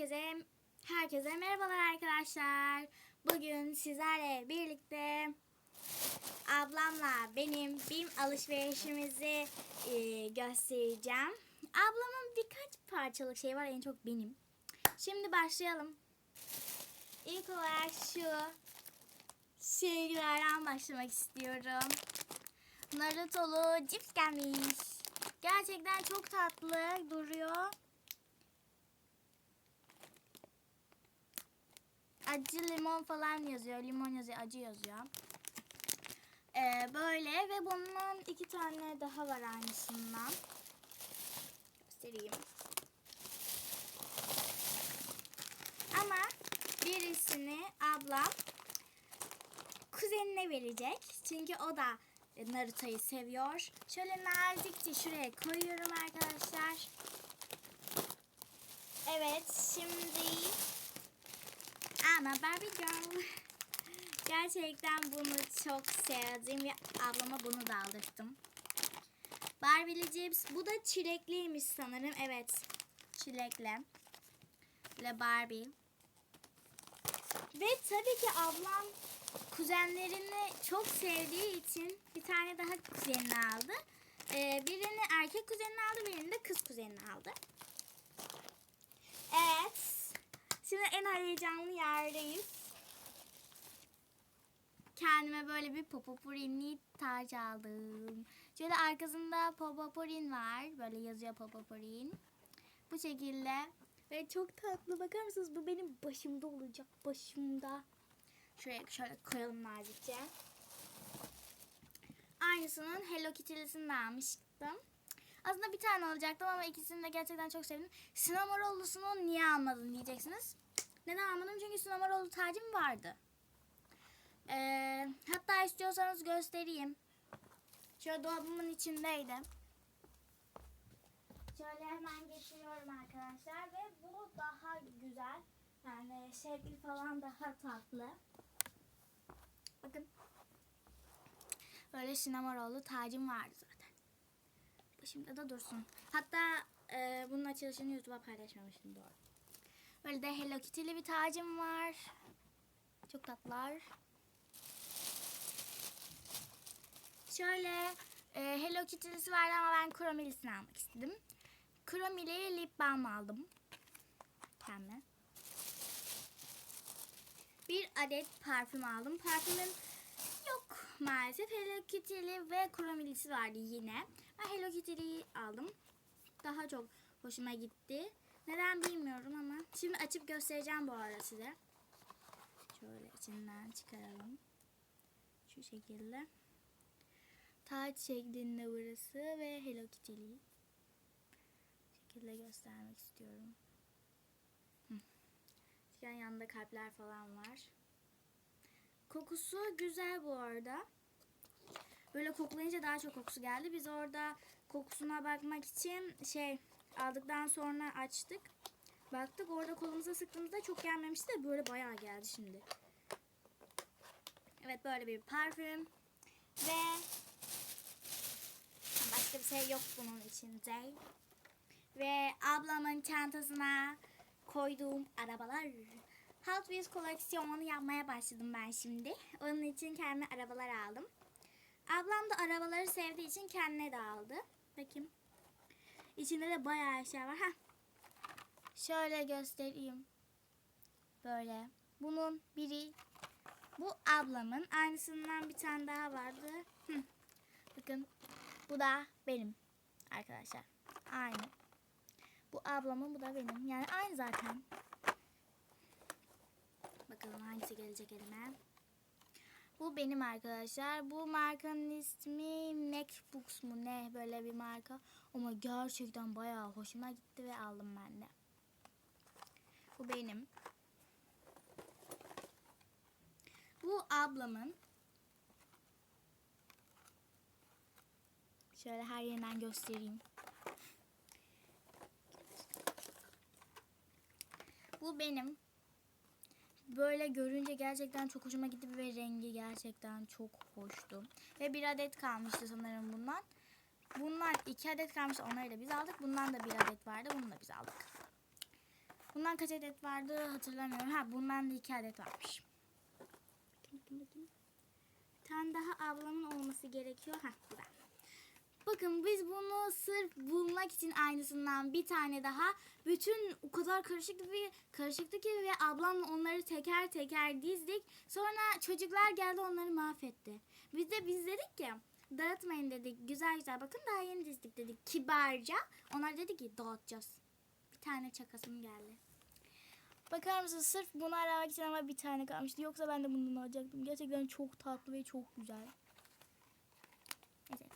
Herkese herkese merhabalar arkadaşlar. Bugün sizlerle birlikte ablamla benim BİM alışverişimizi e, göstereceğim. Ablamın birkaç parçalık şey var en çok benim. Şimdi başlayalım. İlk olarak şu sevgilerden başlamak istiyorum. Naruto'lu cips gelmiş. Gerçekten çok tatlı duruyor. Acı limon falan yazıyor. Limon yazıyor, acı yazıyor. Ee, böyle ve bunun iki tane daha var aynısından. Göstereyim. Ama birisini ablam kuzenine verecek. Çünkü o da Naruto'yu seviyor. Şöyle nazikçe şuraya koyuyorum arkadaşlar. Evet şimdi ama Barbie Girl. Gerçekten bunu çok sevdim ve ablama bunu da aldırdım. Barbie'li cips. Bu da çilekliymiş sanırım. Evet. Çilekli. Ve Barbie. Ve tabii ki ablam kuzenlerini çok sevdiği için bir tane daha kuzenini aldı. Ee, birini erkek kuzenini aldı, birini de kız kuzenini aldı. Evet. En heyecanlı yerdeyiz. Kendime böyle bir popopurinli taç aldım. Şöyle arkasında popopurin var. Böyle yazıyor popopurin. Bu şekilde. Ve çok tatlı. Bakar mısınız? Bu benim başımda olacak. Başımda. Şuraya şöyle koyalım nazikçe. Aynısının Hello Kitty'lisini de almıştım. Aslında bir tane alacaktım ama ikisini de gerçekten çok sevdim. Sinamaroğlu'sunu niye almadın diyeceksiniz. Neden almadım? Çünkü Sinamaroğlu tacım vardı. Ee, hatta istiyorsanız göstereyim. Şöyle dolabımın içindeydi. Şöyle hemen getiriyorum arkadaşlar ve bu daha güzel. Yani şekli falan daha tatlı. Bakın. Böyle sinemaroğlu tacım vardı zaten. Başımda da dursun. Hatta e, bunun açılışını YouTube'a paylaşmamıştım doğru. Böyle de Hello Kitty'li bir tacım var. Çok tatlılar. Şöyle e, Hello Kitty'lisi vardı ama ben Chromilisini almak istedim. Chromili lip balm aldım. Kendime. Bir adet parfüm aldım. Parfümüm yok maalesef. Hello Kitty'li ve Chromilisi vardı yine. Ben Hello Kitty'li aldım. Daha çok hoşuma gitti. Neden bilmiyorum. Şimdi açıp göstereceğim bu arada size. Şöyle içinden çıkaralım. Şu şekilde. Taç şeklinde burası ve Hello Kitty'li. şekilde göstermek istiyorum. Hı. Yani yanında kalpler falan var. Kokusu güzel bu arada. Böyle koklayınca daha çok kokusu geldi. Biz orada kokusuna bakmak için şey aldıktan sonra açtık. Baktık orada kolumuza sıktığımızda çok gelmemişti de böyle bayağı geldi şimdi. Evet böyle bir parfüm. Ve başka bir şey yok bunun içinde. Ve ablamın çantasına koyduğum arabalar. Hot Wheels koleksiyonu yapmaya başladım ben şimdi. Onun için kendime arabalar aldım. Ablam da arabaları sevdiği için kendine de aldı. Bakayım. İçinde de bayağı şey var. Heh. Şöyle göstereyim. Böyle. Bunun biri bu ablamın. Aynısından bir tane daha vardı. Bakın. Bu da benim. Arkadaşlar. Aynı. Bu ablamın bu da benim. Yani aynı zaten. Bakalım hangisi gelecek elime. Bu benim arkadaşlar. Bu markanın ismi MacBooks mu ne böyle bir marka. Ama gerçekten bayağı hoşuma gitti ve aldım ben de. Bu benim. Bu ablamın. Şöyle her yerinden göstereyim. Bu benim. Böyle görünce gerçekten çok hoşuma gitti ve rengi gerçekten çok hoştu. Ve bir adet kalmıştı sanırım bundan. Bunlar iki adet kalmış. Onları da biz aldık. Bundan da bir adet vardı. Bunu da biz aldık. Bundan kaç adet vardı hatırlamıyorum. Ha bundan da iki adet varmış. Bir tane daha ablamın olması gerekiyor. Ha burada. Bakın biz bunu sırf bulmak için aynısından bir tane daha bütün o kadar karışıktı bir karışıktı ki ve ablamla onları teker teker dizdik. Sonra çocuklar geldi onları mahvetti. Biz de biz dedik ki dağıtmayın dedik. Güzel güzel bakın daha yeni dizdik dedik kibarca. Onlar dedi ki dağıtacağız. Bir tane çakasım geldi. Bakar mısın sırf bunu aramak için ama bir tane kalmıştı. Yoksa ben de bundan alacaktım. Gerçekten çok tatlı ve çok güzel. Evet.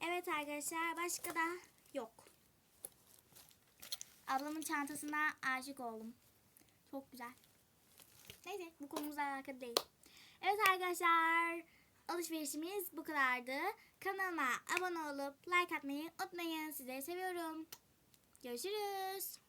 Evet arkadaşlar başka da yok. Ablamın çantasına aşık oldum. Çok güzel. Neyse bu konumuzla alakalı değil. Evet arkadaşlar alışverişimiz bu kadardı. Kanalıma abone olup like atmayı unutmayın. Sizleri seviyorum. よしです。